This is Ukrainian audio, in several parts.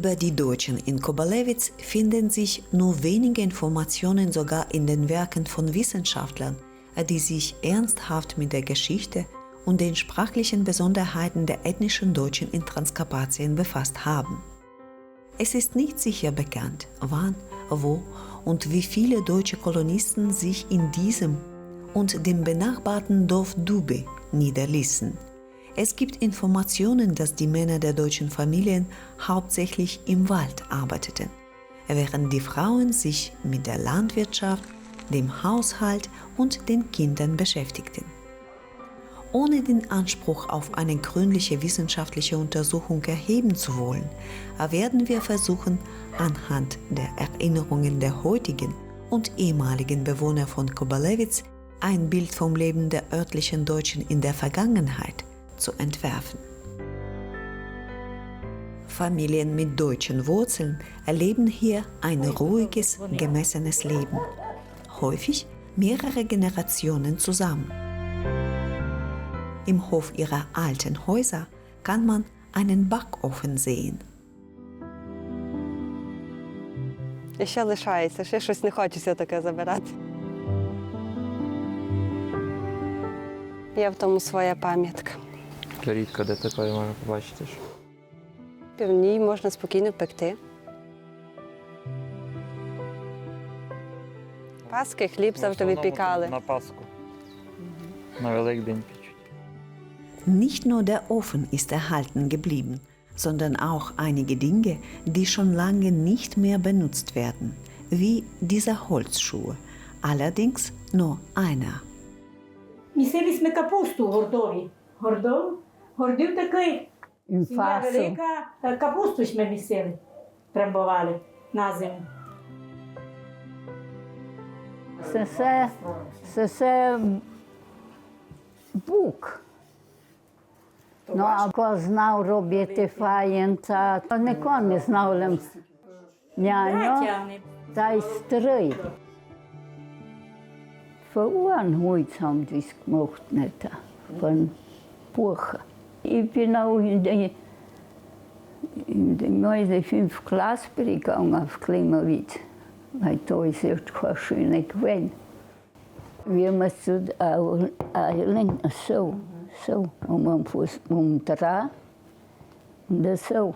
Über die Deutschen in Kobalewitz finden sich nur wenige Informationen sogar in den Werken von Wissenschaftlern, die sich ernsthaft mit der Geschichte und den sprachlichen Besonderheiten der ethnischen Deutschen in Transkarpatien befasst haben. Es ist nicht sicher bekannt, wann, wo und wie viele deutsche Kolonisten sich in diesem und dem benachbarten Dorf Dube niederließen. Es gibt Informationen, dass die Männer der deutschen Familien hauptsächlich im Wald arbeiteten, während die Frauen sich mit der Landwirtschaft, dem Haushalt und den Kindern beschäftigten. Ohne den Anspruch auf eine gründliche wissenschaftliche Untersuchung erheben zu wollen, werden wir versuchen, anhand der Erinnerungen der heutigen und ehemaligen Bewohner von Kobalewitz ein Bild vom Leben der örtlichen Deutschen in der Vergangenheit zu entwerfen. Familien mit deutschen Wurzeln erleben hier ein ruhiges, gemessenes Leben, häufig mehrere Generationen zusammen. Im Hof ihrer alten Häuser kann man einen Backofen sehen. І ще лишається, ще щось не хочеться таке забирати. Є в тому своя пам'ятка. То рідко де такої можна побачити. що В ній можна спокійно пекти. Паски, хліб в завжди основному випікали. На Пасху. На Великдень печуть. Nicht nur der Ofen ist erhalten geblieben, sondern auch einige Dinge, die schon lange nicht mehr benutzt werden, wie diese Holzschuhe, allerdings nur einer. Місили ми капусту гордові. Гордов, гордив такий. Сім'я велика, капусту ж ми місили, трамбували на зиму. Це все, це все бук. Ну, а хто знав робити фаєнца, то нікого не знав лем няню, та й стрий. Verloren heute haben die es gemacht, nicht von Buchen. И пинал день мой за фин в класс прикал в Климовиц. Mai toi se kwashin ek wen. Wir masud al alen so so um um fus um tra de so.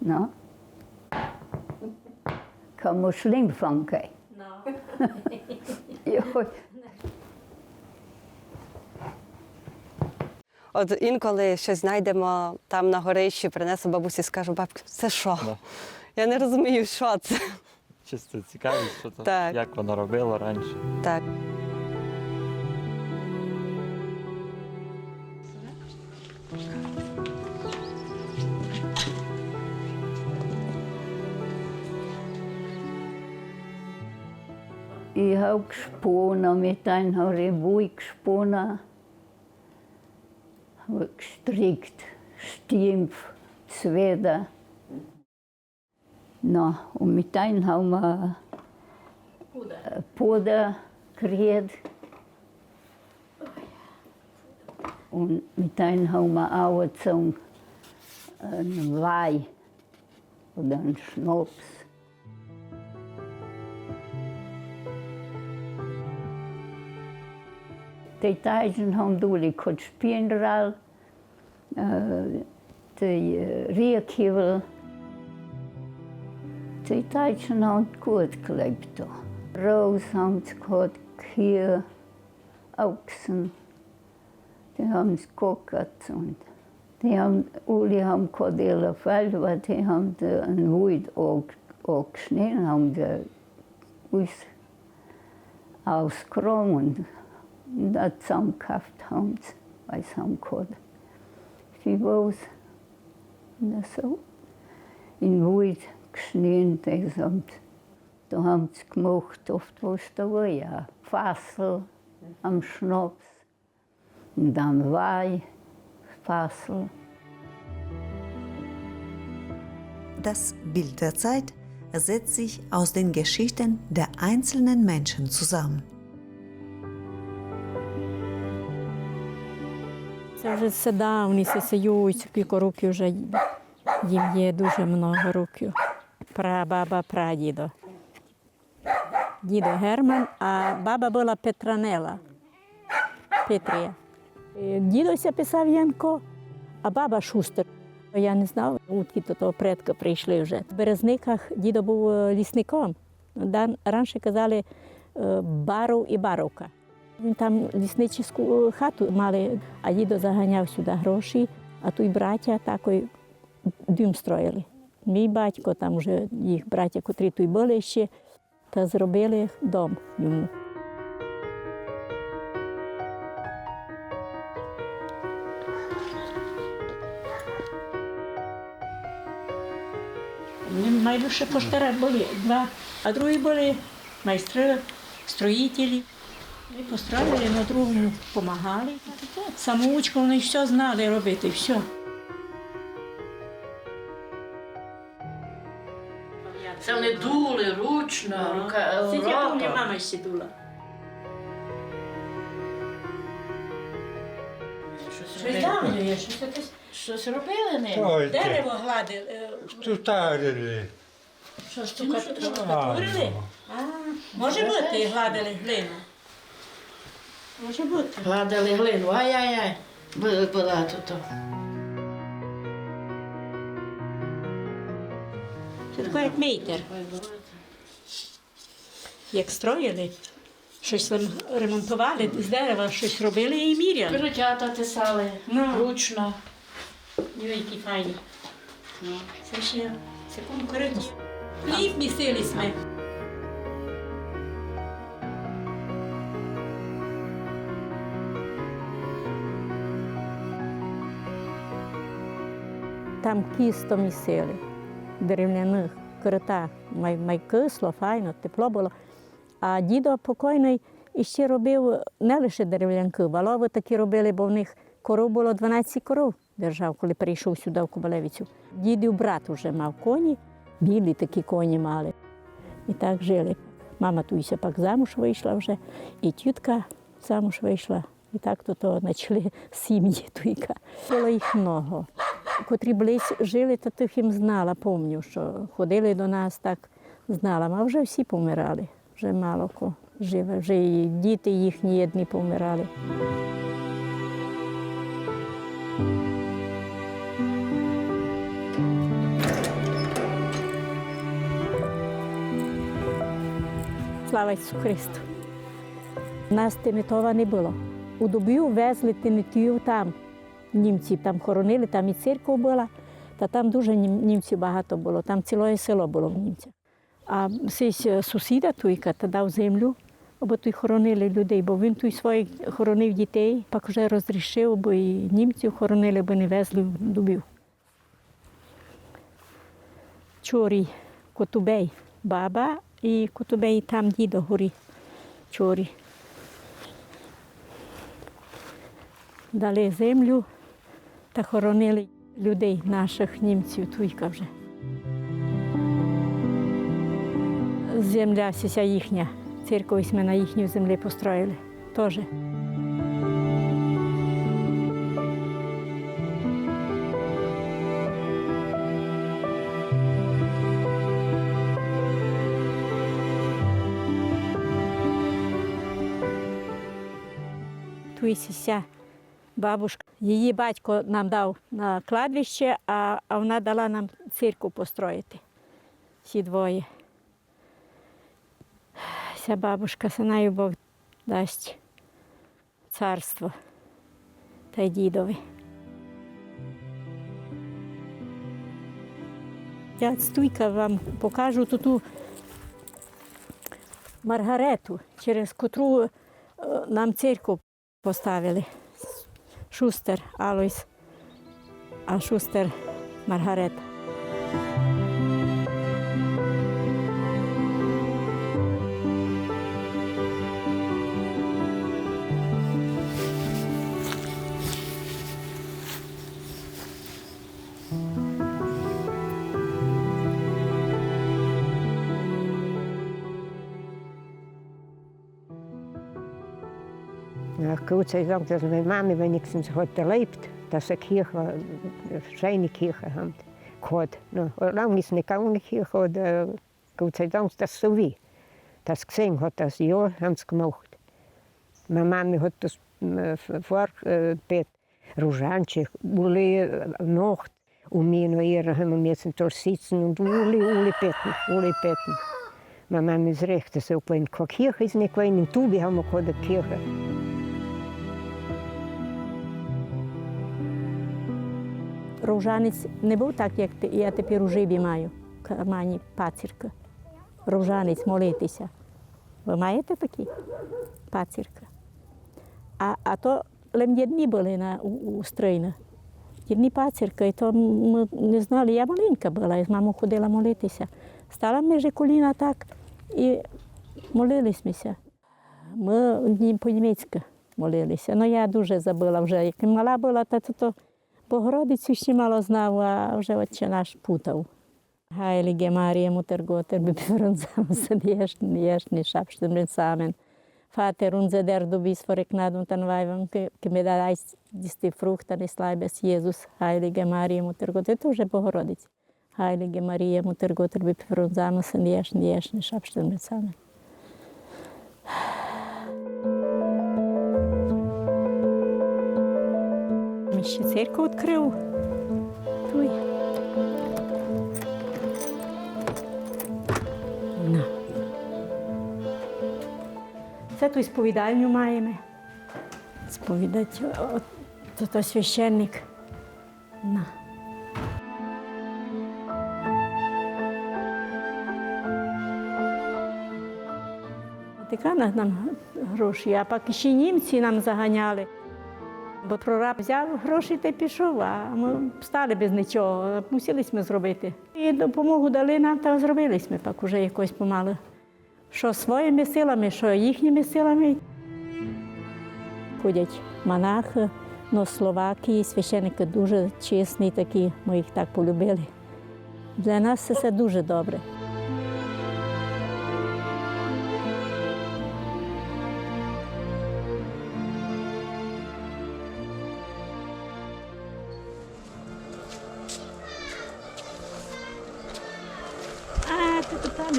No? Kan moslim van kijk. No. От інколи щось знайдемо там на горищі, принесу бабусі, скажу, бабки, це що? Да. Я не розумію, що це. Чисто цікавість, що то, Так. як воно робило раніше. Так. ich habe gesponnen, mit einem habe ich gesponnen, gestrickt, Stimpf, Zweder. Na, und mit einem haben wir äh, Puder gekriegt. Und mit einem haben wir auch gezogen, einen Wein oder einen Schnaps. Die Tej tažen honduli kot die tej Die Deutschen haben gut gelebt. klepto. haben sie kot kier, Ochsen. Die haben es gekocht und die haben, alle haben Kordele Feld, weil die haben einen Wald angeschnitten, haben die aus, ausgeräumt. Das zusammengekauft haben sie, haben gehabt. Viel was. Und so. In Wald geschnitten, das haben da haben sie gemacht, oft was da war, ja. Fassel am Schnaps und am Wein, Fassel. Das Bild der Zeit setzt sich aus den Geschichten der einzelnen Menschen zusammen. Це вже все давні, це сіють, кілька років вже їм є дуже много років. Прабаба, прадідо. Дідо Герман, а баба була Петранела. Петрія. Е, Дідося писав Янко, а баба Шустер. Я не знав, утки до того предка прийшли вже. В Березниках дідо був е, лісником. Раніше казали е, баров і баровка. Там лісничівську е, хату мали, а дідо заганяв сюди гроші, а тут браття такий дім строїли. Мій батько, там вже їх браття, котрі тут були ще, та зробили дом йому. Найбільше поштара були два, а другі були майстри, строїтелі. Ми построїли, на другому допомагали. Самоучка вони все знали робити, все. Це вони дули ручно, рука, Це я пам'ятаю, мама ще дула. Щось давно щось якесь Щось робили ним? Ой, дерево гладили, е, Штутарили. що штукатурили. А, може бути, гладили глину. Може бути. Гладили глину, ай-яй-яй. Було багато то. Це таке як мейтер. Як строїли, щось там ремонтували, з дерева щось робили і міряли. Перетята тисали Ну. ручно. Які файні. Це ще це конкуренція. Хліб місили ми. Там кісто місили, дерев'яних критах. Май, май кисло, файно, тепло було. А дідо покойний іще робив не лише дерев'янки, валови такі робили, бо в них коров було 12 коров держав, коли прийшов сюди в Кобилевицю. Дідів брат вже мав коні, білі такі коні мали. І так жили. Мама туйся пак замуж вийшла вже, і тітка замуж вийшла. І так то почали сім'ї туйка. Було їх много. Котрі близь жили, то тих їм знала, пам'ятаю, що ходили до нас, так знала. А вже всі помирали, вже мало кого живе, вже і діти їхні одні помирали. Слава Ісусу Христу! У нас Тимитова не було. У Дубів везли Тимитів там. Німці там хоронили, там і церква була, та там дуже німців багато було, там ціле село було в німцях. А е, сусіда туйка та дав землю, аби тут хоронили людей, бо він тут своїх хоронив дітей, пак вже розрішив, бо і німців хоронили, бо не везли в Дубів. Чорій, Котубей, баба і Котубей там дідо горі. Чорі. Дали землю та хоронили людей, наших німців, туйка вже. Земля вся їхня, церкву ми на їхній землі построїли теж. Туїся бабушка. Її батько нам дав на кладбище, а, а вона дала нам церкву построїти. Всі двоє. Ця бабушка, санаю Бог дасть царство та й дідові. Я стуйка вам покажу ту ту Маргарету, через котру е, нам церкву поставили. Шустер Алойс, а Шустер Маргарета. Gott sei Dank, dass meine Mama wenigstens heute lebt, dass sie Kirche, eine schöne Kirche haben. Gehabt. Lange ist nicht gegangen, Kirche, oder Gott sei Dank, dass so wie. Das gesehen hat, das ja, haben sie gemacht. Meine Mama hat das Vorbett, Rujanci, Uli Nacht, und mir noch ihre haben wir müssen dort sitzen und Uli, Uli beten, Uli beten. Meine Mama ist recht, das ist auch keine Kirche ist, nicht wenn in Tubi haben wir keine Kirche. Ружанець не був так, як я тепер у живі маю в кармані пацірка. Ружанець молитися. Ви маєте такі? Пацірка. А, а то лем єдні були на, у, у стройна. Єдні пацірка, і то ми не знали, я маленька була, і з мамою ходила молитися. Стала між коліна так і молилися. Ми ні- по-німецьки молилися. Ну я дуже забила вже. Як мала була, то, то, Bohorodicu ještě malo znal a už otče náš putal. Heilige Marie, Mutter Gotter, biber uns aus den ersten, ersten Schabstimmen zusammen. Vater unser, der du bist, vor Gnade und an Weibern, gemedet frukta, die Frucht s Leibes, Jesus. Heilige Maria, Mutter Gotter, to už je Bohorodice. Heilige Maria, Mutter Gotter, biber uns aus den ersten, ersten Schabstimmen zusammen. Ми ще церкву відкрив. Той. На. Це ту сповідальню маємо. Сповідать, то, то священник. На. Ватикана нам гроші, а поки ще німці нам заганяли. Бо прораб взяв гроші та пішов, а ми стали без нічого. Мусили ми зробити. І допомогу дали нам та зробили ми пак уже якось помалу. Що своїми силами, що їхніми силами. Ходять монахи, ну, Словакії, священники дуже чесні такі, ми їх так полюбили. Для нас це дуже добре.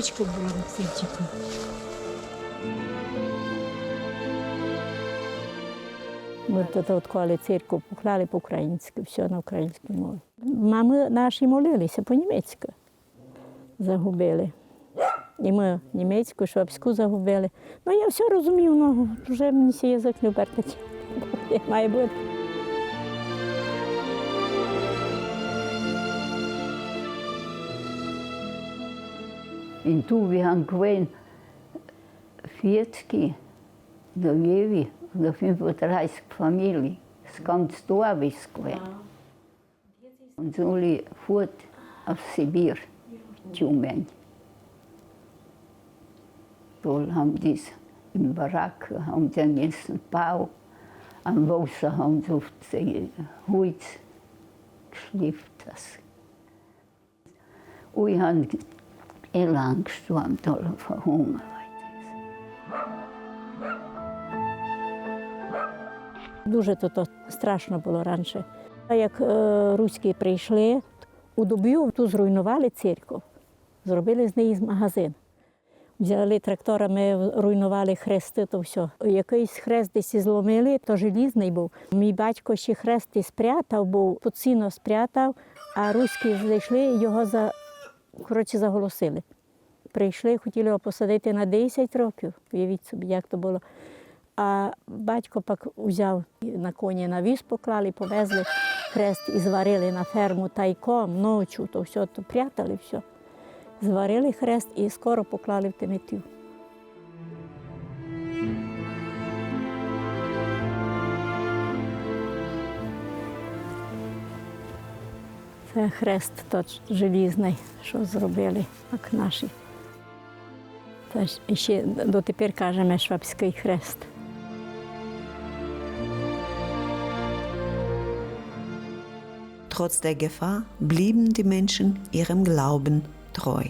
Пам'ятка була Максимчику. Ми тут відклали церкву, поклали по-українськи, все на українській мові. Мами наші молилися по-німецьки. Загубили. І ми німецьку, швабську загубили. Ну, я все розумію, ну, вже мені язик вертить. Як має бути. In Tubi haben gewesen 40 oder jeweils oder 35 Familien. Das ganze Dorf ist gewesen. Und so alle fort auf Sibir, Tjumen. Dort haben die im Barack, haben sie einen ganzen Bau. Am Wasser haben sie auf Holz geschliffen. Und ich habe elan gestorben, da von Hunger. Дуже то страшно було раніше. Як е, руські прийшли, у Дуб'ю ту зруйнували церкву, зробили з неї магазин. Взяли тракторами, руйнували хрести, то все. Якийсь хрест десь зломили, то желізний був. Мій батько ще хрест і спрятав, був поцінно спрятав, а руські зайшли його за, коротше, заголосили. Прийшли, хотіли його посадити на 10 років. Уявіть собі, як то було. А батько пак узяв на коні на віз, поклали, повезли хрест і зварили на ферму тайком, ночі, то все, то прятали все. Зварили хрест і скоро поклали в Тиметів. Хрест тот желізний, що зробили, як наші. Та ще дотепер кажемо швабський хрест. Trotz der Gefahr blieben die Menschen ihrem Glauben treu.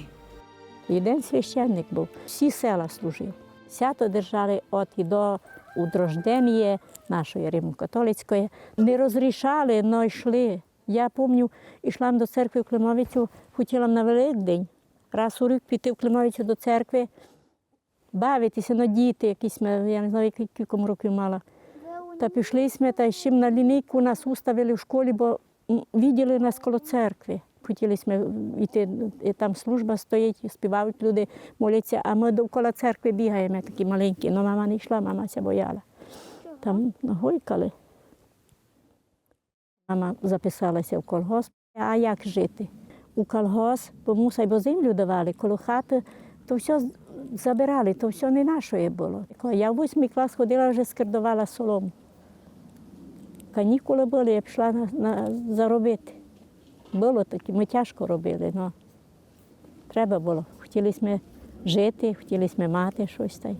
Один священник був, всі села служив. Свято держали от і до у Дрождемії, нашої Римо-католицької, не розрішали, але йшли. Я пам'ятаю, йшла до церкви в Климовицю, хотіла на Великдень, раз у рік піти в Климовицю до церкви, бавитися, на діти, якісь, я не знаю, кілька років мала. Та пішли ми, та ще на лінійку нас уставили в школі, бо виділи нас коло церкви. Хотіли ми йти, і там служба стоїть, співають люди, моляться, а ми довкола церкви бігаємо, такі маленькі. Ну, мама не йшла, мама ся бояла. Там нагойкали. Мама записалася в колгосп. А як жити? У колгосп, бо мусай, бо землю давали, коло хати, то все забирали, то все не нашої було. Я в восьмий клас ходила, вже скердувала солому. Канікули були, я пішла на, на, заробити. Було таке, ми тяжко робили, але треба було. Хотіли ми жити, хотіли ми мати щось. Та.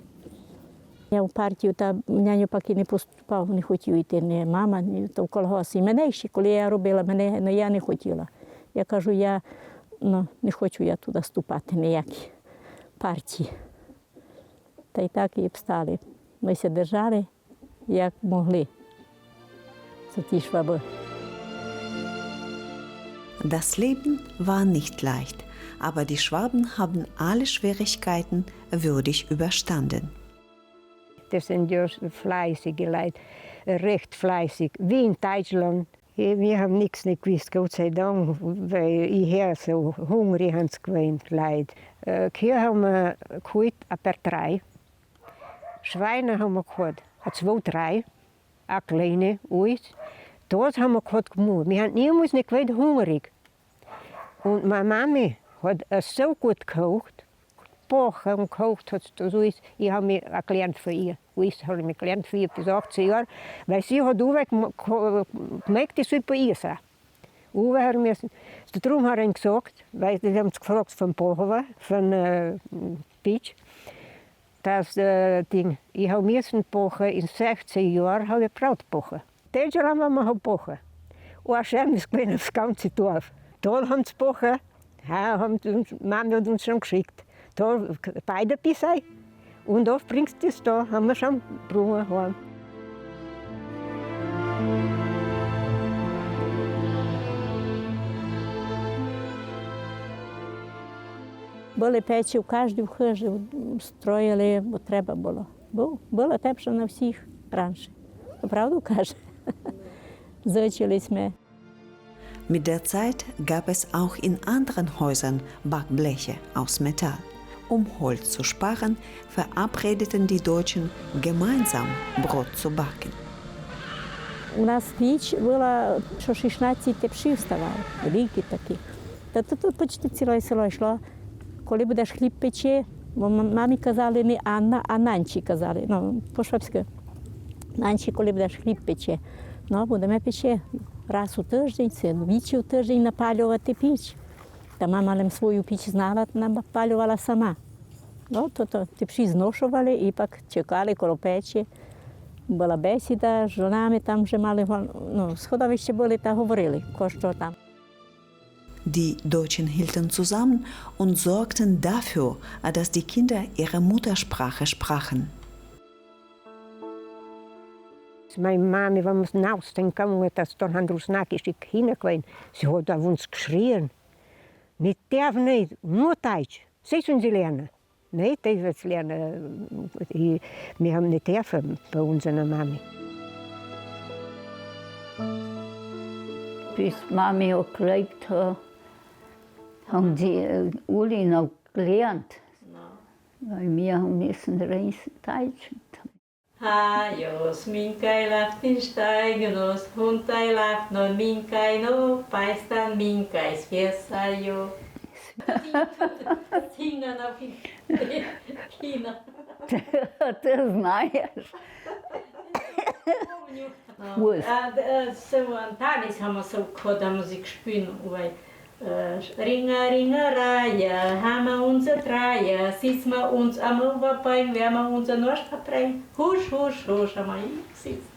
Я в партію та няню поки не поступав, не хотів йти ні мама, ні то в колгосп. І мене ще, коли я робила, мене ну, я не хотіла. Я кажу, я ну, не хочу я туди вступати, ніякі партії. Та й так і обстали. Ми ся держали, як могли. Це ті шваби. Das Leben war nicht leicht, aber die Schwaben haben alle Schwierigkeiten würdig überstanden. Das sind ja fleißige Leute, recht fleißig, wie in Deutschland. Ja, Wir haben nichts nicht gewusst, Gott sei Dank, weil ich her so hungrig haben gewöhnt, Leute. Äh, Kühe haben wir geholt, ein paar drei. Schweine haben wir ein zwei, drei. Eine kleine, alles. Das haben wir gemacht. Wir haben niemals nicht gewöhnt, hungrig. Und meine Mami hat äh, so gut gekocht. Backen und gekocht hat sie so ist. Ich habe mich gelernt von ihr. Alles habe ich mich gelernt von ihr bis 18 Jahre. Weil sie hat auch gemerkt, ich soll bei ihr sein. Uwe hat mir, darum hat er ihm weil die es gefragt von von äh, dass Ding, ich habe in 16 Jahren habe ich Braut backen. Das Jahr haben wir backen. Und ein schönes kleines ganze Dorf. Da haben sie backen, ja, haben sie uns, Mama hat uns schon geschickt. Da beide da bringst du es da, haben wir schon gebrungen. heim. Були печі в кожній хижі, строїли, бо треба було. Бу- Було тепло на всіх раніше. Правду каже? Зучились ми. Mit der Zeit gab es auch in anderen Häusern Backbleche aus Metall. Um Holz zu sparen, verabredeten die Deutschen, gemeinsam Brot zu backen. У нас піч була, що 16 пшів ставало, великі такі. Та тут, тут почти ціле село йшло. Коли будеш хліб пече, бо м- мамі казали не Анна, а Нанчі казали. Ну, по-швабськи. Нанчі, коли будеш хліб пече. Ну, будемо пече раз у тиждень, це двічі у тиждень напалювати піч. Та мама лим свою піч знала, напалювала сама. Ну, то, то ті пші зношували і пак чекали коло печі. Була бесіда з жонами, там вже мали гол- ну, сходовище були та говорили, ко що там. Die Deutschen hielten zusammen und sorgten dafür, dass die Kinder ihre Muttersprache sprachen. Meine Mami, wenn wir hinaus dann gegangen dass dann haben russnakische Kinder gewesen. Sie hat auf uns geschrien. Nicht darf nicht, nur Deutsch. Sie sollen sie lernen. Nein, das wird sie lernen. Ich- Wir haben nicht dürfen bei unserer Mami. Bis Mami auch gelebt hat, haben die alle noch gelernt. Weil wir haben müssen Deutsch. Hajos, minkaj laftin steignos, huntaj lafnon minkaj no, paistan minkaj spiesajo. Сильно на кіно. Ты знаешь. Was? So ein Tages haben wir so gehabt, haben wir sie gespielt. Weil, äh, Ringa, Ringa, Raya, haben wir unser Dreier, sitzen wir uns am Oberbein, wir haben unser Nord verbrennt. Husch, husch, husch, haben wir hier gesetzt.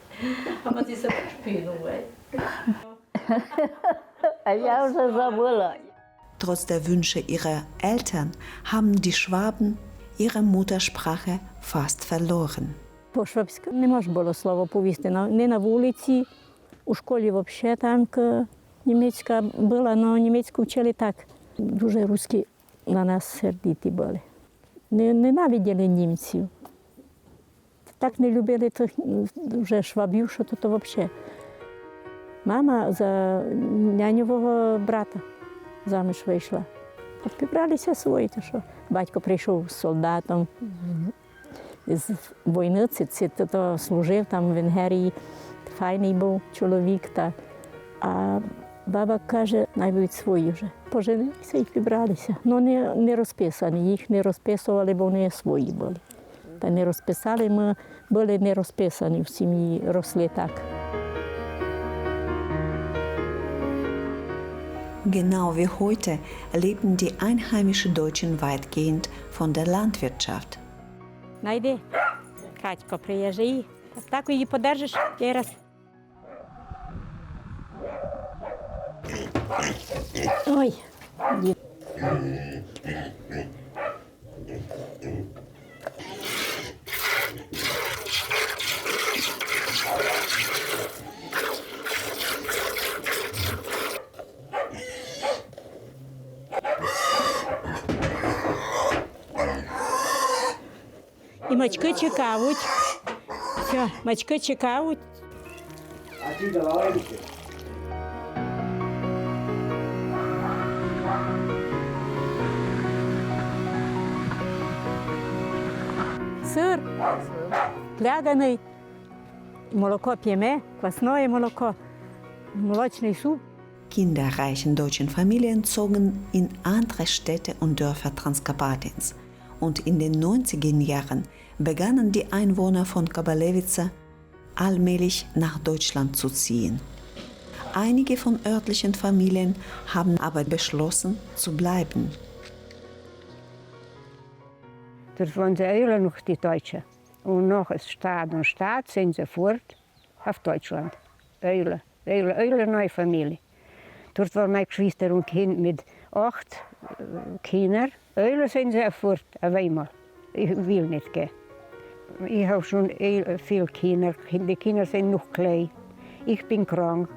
Haben wir das so gespielt. Weil. А я уже забыла. Trotz der Wünsche ihrer Eltern haben die Schwaben ihre Muttersprache fast verloren. По-швабськи не можна було слово повісти. На- Не на вулиці, у школі взагалі там к- німецька була, але німецьку вчили так. Дуже русські на нас сердиті були. Не, ненавиділи німців. Так не любили тих вже швабів, що то взагалі. Мама за няньового брата заміж вийшла. Підбралися свої, то що батько прийшов з солдатом з війни, це, це, то, то служив там в Венгерії, файний був чоловік. Та, а баба каже, найбудь свої вже. Поженилися і підбралися. Ну не, не розписані, їх не розписували, бо вони свої були. Та не розписали, ми були не розписані в сім'ї, росли так. Genau wie heute lebten die einheimischen Deutschen weitgehend von der Landwirtschaft. Найди, Катько, приїжджай. Так її подержиш раз. Ой, ді- І мачки чекають. Все, мачки чекають. Сир пляганий, молоко п'ємо, квасне молоко, молочний суп. Kinder reichen deutschen Familien zogen in andere Städte und Dörfer Transkarpatiens. Und in den 90er Jahren begannen die Einwohner von Kabalewice allmählich nach Deutschland zu ziehen. Einige von örtlichen Familien haben aber beschlossen zu bleiben. Waren sie alle noch die Deutschen. Und nach Staat und Staat sind sie fort auf Deutschland. Eulen, Eulen, Eulen neue Familie. Dort war meine Geschwister und Kind mit acht äh, Kindern. Eulen sind sie fort, auf einmal. Ich will nicht gehen. Ich habe schon el- viele Kinder. Die Kinder sind noch klein. Ich bin krank.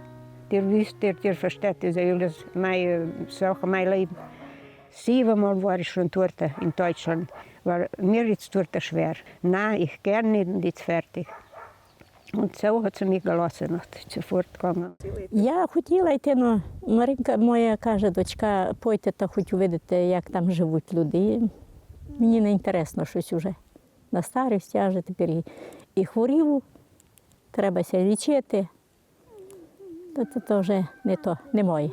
Der wisst, der, der versteht das alles, meine Sache, mein Leben. Siebenmal war ich schon dort in Deutschland. War mir jetzt dort schwer. Nein, ich gern nicht und jetzt fertig. Und so hat sie mich gelassen und sofort gegangen. Я хотіла йти, але Маринка моя каже, дочка, пойте та хоч увидите, як там живуть люди. Мені не інтересно щось уже. На старість я вже тепер і, хворів, требася лічити. Та це то вже не то, не моє.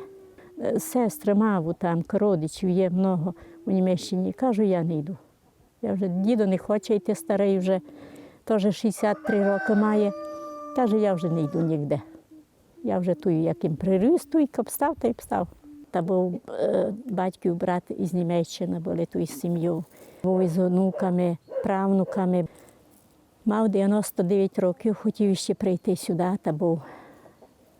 Е, Сестри, маву, там, родичів є много у Німеччині. Кажу, я не йду. Я вже дідо не хоче йти старий вже, теж 63 роки має. Каже, я вже не йду ніде. Я вже тую, як їм приріс, ту, як обстав, та й обстав. Та був е, батьків брат із Німеччини, були ту із сім'єю. Був із онуками, правнуками. Мав 99 років, хотів ще прийти сюди, та був.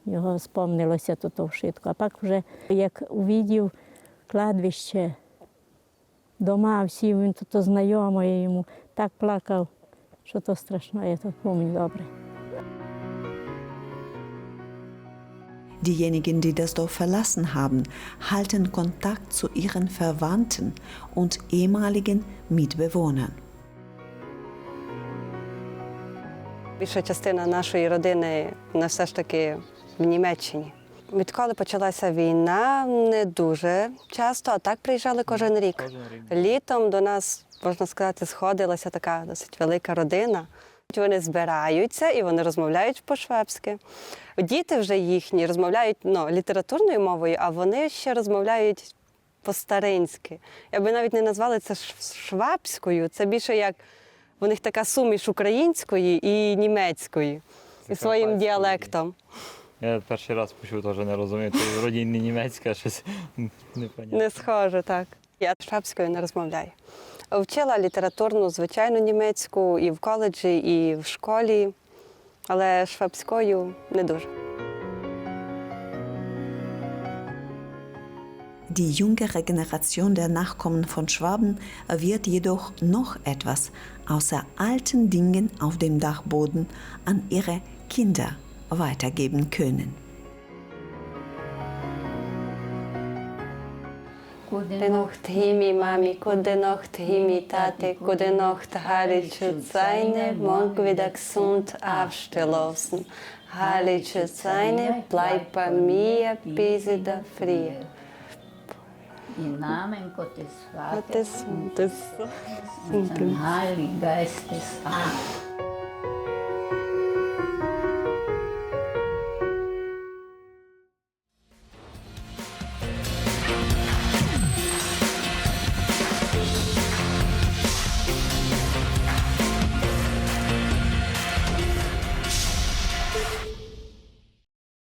Його спомнилося то, то вшитко. А пак вже як увидів кладбище, дома, всі він то, то знайомо йому, так плакав, що то страшно, я то пам'ятаю добре. Diejenigen, die das Dorf verlassen haben, halten Kontakt zu ihren Verwandten und ehemaligen Mitbewohnern. Більша частина нашої родини вона все ж таки в Німеччині. Відколи почалася війна, не дуже часто, а так приїжджали кожен рік. Літом до нас, можна сказати, сходилася така досить велика родина. Вони збираються і вони розмовляють по-швебськи. Діти вже їхні розмовляють ну, літературною мовою, а вони ще розмовляють по-старинськи. Я би навіть не назвала це швабською. Це більше як у них така суміш української і німецької, і своїм діалектом. Я перший раз почув, теж не розумію. Це вроді не німецька, щось непонятне. Не схоже, так. Я швабською не розмовляю. Вчила літературну, звичайну німецьку і в коледжі, і в школі, але швабською не дуже. Die jüngere Generation der Nachkommen von Schwaben wird jedoch noch etwas außer alten Dingen auf dem Dachboden an ihre Kinder weitergeben können. Gute Nacht, Himi, Mami, gute Nacht, Himi, Tate, gute Nacht, Heilige Seine, morgen wieder gesund aufstehen lassen. Heilige Seine, bleib bei mir bis in der Früh. Im Namen Gottes Vaters und des Heiligen Geistes. Amen.